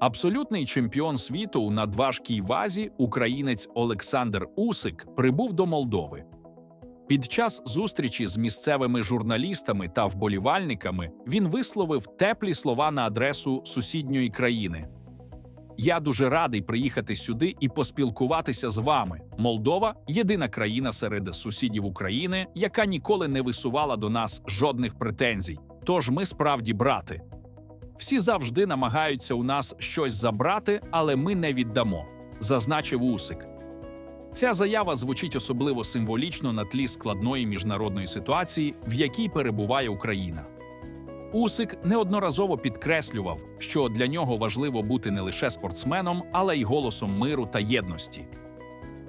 Абсолютний чемпіон світу у надважкій вазі, українець Олександр Усик, прибув до Молдови. Під час зустрічі з місцевими журналістами та вболівальниками він висловив теплі слова на адресу сусідньої країни. Я дуже радий приїхати сюди і поспілкуватися з вами. Молдова єдина країна серед сусідів України, яка ніколи не висувала до нас жодних претензій. Тож ми справді брати. Всі завжди намагаються у нас щось забрати, але ми не віддамо, зазначив Усик. Ця заява звучить особливо символічно на тлі складної міжнародної ситуації, в якій перебуває Україна. Усик неодноразово підкреслював, що для нього важливо бути не лише спортсменом, але й голосом миру та єдності.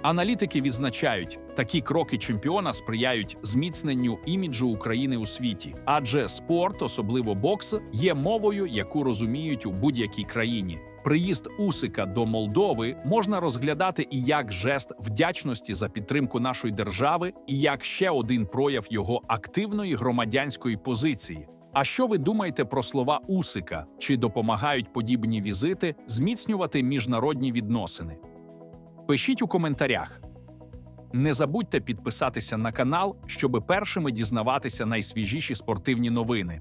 Аналітики відзначають, такі кроки чемпіона сприяють зміцненню іміджу України у світі, адже спорт, особливо бокс, є мовою, яку розуміють у будь-якій країні. Приїзд Усика до Молдови можна розглядати і як жест вдячності за підтримку нашої держави, і як ще один прояв його активної громадянської позиції. А що ви думаєте про слова Усика? Чи допомагають подібні візити зміцнювати міжнародні відносини? Пишіть у коментарях. Не забудьте підписатися на канал, щоб першими дізнаватися найсвіжіші спортивні новини.